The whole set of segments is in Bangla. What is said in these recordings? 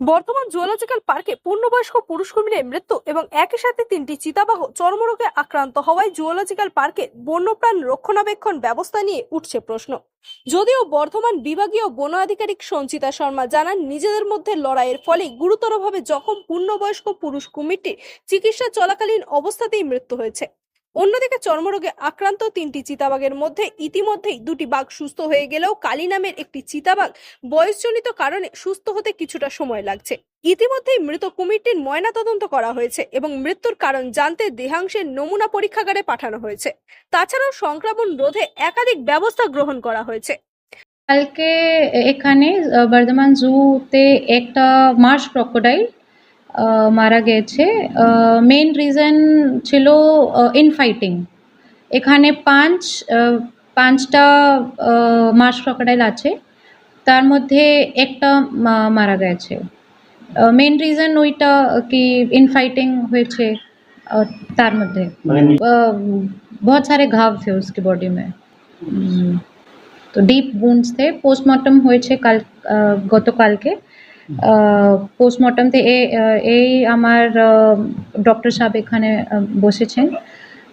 বর্তমান জুওলজিক্যাল পার্কে পূর্ণবয়স্ক পুরুষ কুমিরের মৃত্যু এবং একই সাথে তিনটি চিতাবাহ চর্মরোগে আক্রান্ত হওয়ায় জুওলজিক্যাল পার্কে বন্যপ্রাণ রক্ষণাবেক্ষণ ব্যবস্থা নিয়ে উঠছে প্রশ্ন। যদিও বর্ধমান বিভাগীয় বন আধিকারিক সঞ্চিতা শর্মা জানান, নিজেদের মধ্যে লড়াইয়ের ফলে গুরুতরভাবে জখম পূর্ণবয়স্ক পুরুষ কুমিরটির চিকিৎসা চলাকালীন অবস্থাতেই মৃত্যু হয়েছে। অন্যদিকে চর্মরোগে আক্রান্ত তিনটি চিতাবাঘের মধ্যে ইতিমধ্যেই দুটি বাঘ সুস্থ হয়ে গেলেও কালী নামের একটি চিতাবাঘ বয়সজনিত কারণে সুস্থ হতে কিছুটা সময় লাগছে। ইতিমধ্যেই মৃত কুমিরটির ময়নাতদন্ত করা হয়েছে এবং মৃত্যুর কারণ জানতে দেহাংশের নমুনা পরীক্ষাগারে পাঠানো হয়েছে। তাছাড়াও সংক্রমণ রোধে একাধিক ব্যবস্থা গ্রহণ করা হয়েছে। কালকে এখানে বর্ধমান জুতে একটা মার্শ ক্রকোডাইল মারা গেছে মেন রিজন ছিল ইনফাইটিং এখানে পাঁচ আহ, পাঁচটা মার্শ ক্রকোডাইল আছে তার মধ্যে একটা মা- মারা গেছে মেন রিজন ওইটা কি ইনফাইটিং হয়েছে আহ, তার মধ্যে আহ, बहुत सारे घाव थे उसकी बॉडी में हम्म, তো ডিপ বুন্ডস থে পোস্টমর্টম হয়েছে কাল আহ, গতকালকে পোস্টমর্টমতে এ আহ, এই আমার डॉक्टर साहब এখানে আহ, বসেছেন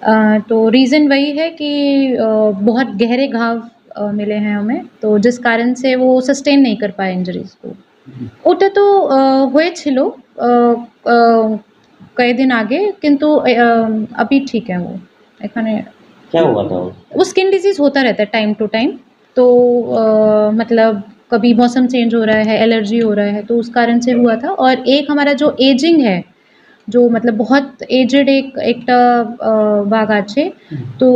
আহ, তো रीज़न वही है कि अह, बहुत गहरे घाव अह, मिले हैं हमें तो जिस कारण से वो सस्टेन नहीं कर पाए इंजरीज को ওটা তো আহ, হয়েছিল আহ, আহ, কয়েকদিন আগে কিন্তু আহ, अभी ठीक है वो এখানে क्या हुआ था वो वो स्किन डिजीज होता रहता है टाइम टू टाइम तो अ, मतलब कभी मौसम चेंज हो रहा है एलर्जी हो रहा है तो उस कारण से हुआ था और एक हमारा जो एजिंग है जो मतलब बहुत एजड एक एक बाघ আছে तो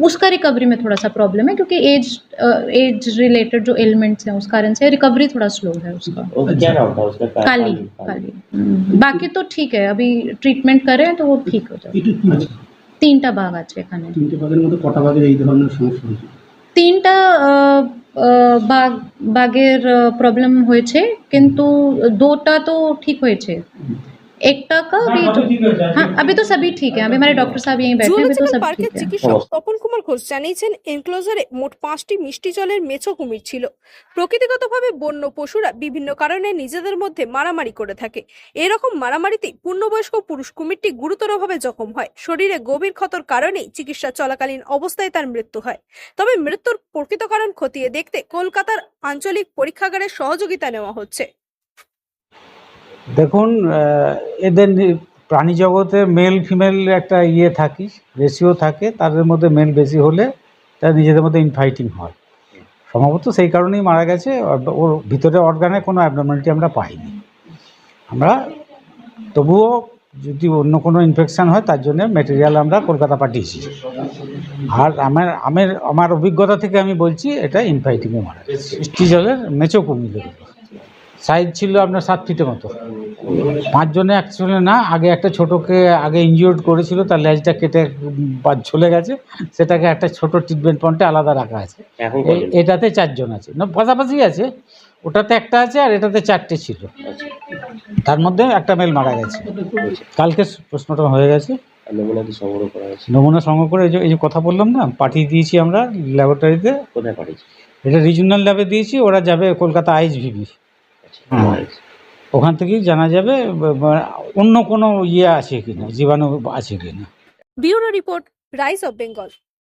उसका रिकवरी में थोड़ा सा प्रॉब्लम है क्योंकि एज एज रिलेटेड जो एलिमेंट्स हैं उस कारण से रिकवरी थोड़ा स्लो है उसका उसका क्या नाम था उसका का- काली काली हम्म, बाकी तो ठीक है अभी ट्रीटमेंट कर रहे हैं तो वो ठीक हो जाए এটা কি আছে তিনটা বাঘ আছে এখানে তিনটে বাঘের মধ্যে কটা বাঘের এই ধরনের সমস্যা হয়েছে তিনটা আহ, আহ, বাঘ বাঘের প্রবলেম হয়েছে কিন্তু দোটা তো ঠিক হয়েছে। একটা का अभी हाँ अभी तो सभी ठीक है अभी हमारे डॉक्टर साहब यहीं बैठे हैं, अभी तो জুওলজিক্যাল सब পার্কের ठीक है চিকিৎসক তপন কুমার ঘোষ জানিয়েছেন এনক্লোজারে মোট পাঁচটি মিষ্টি জলের মেছো কুমির ছিল প্রকৃতিগতভাবে বন্য পশুরা বিভিন্ন কারণে নিজেদের মধ্যে মারামারি করে থাকে এরকম মারামারিতেই পূর্ণবয়স্ক পুরুষ কুমিরটি গুরুতরভাবে জখম হয় শরীরে গভীর ক্ষতর কারণেই চিকিৎসা চলাকালীন অবস্থায় তার মৃত্যু হয় তবে মৃত্যুর প্রকৃত কারণ খতিয়ে দেখতে কলকাতার আঞ্চলিক পরীক্ষাগারের সহযোগিতা নেওয়া হচ্ছে দেখুন এদের প্রাণী জগতে মেল ফিমেল একটা ইয়ে থাকি রেশিও থাকে, তাদের মধ্যে মেল বেশি হলে তারা নিজেদের মধ্যে ইনফাইটিং হয়। সম্ভবত সেই কারণেই মারা গেছে ওর- ভিতরে অর্গানে কোনো অ্যাবনর্মালিটি আমরা পাইনি। আমরা, তবুও যদি অন্য কোনো ইনফেকশান হয়, তার জন্য মেটেরিয়াল আমরা কলকাতা পাঠিয়েছি। আর আমার আমার আমার অভিজ্ঞতা থেকে আমি বলছি, এটা ইনফাইটিংয়ে মারা গেছে। বৃষ্টি জলের মেচো কুমির সাইজ ছিল আপনার সাত ফিটের মতো। পাঁচজনে অ্যাকচুয়ালি না আগে একটা ছোটোকে আগে ইনজিওর্ড করেছিল তার লেজটা কেটে বা ঝলে গেছে সেটাকে একটা ছোট ট্রিটমেন্ট পয়েন্টে আলাদা রাখা আছে। এখন এটাতে চারজন আছে। না পাশাপাশি আছে ওটাতে একটা আছে আর এটাতে চারটে ছিল। আচ্ছা। তার মধ্যে একটা মেল মারা গেছে। কালকে প্রশ্নটা হয়ে গেছে। নমুনা সংগ্রহ করা নমুনা সংগ্রহ করে এই যে এই যে কথা বললাম না পাঠিয়ে দিয়েছি আমরা ল্যাবরেটরিতে কোথায় পাঠিয়েছে? এটা রিজনাল ল্যাবে দিয়েছি ওরা যাবে কলকাতা আইএসভিবি হুম। ওখান থেকেই জানা যাবে অন্য কোনো ইয়ে আছে কিনা জীবাণু আছে কিনা। Bureau report Rise of Bengal.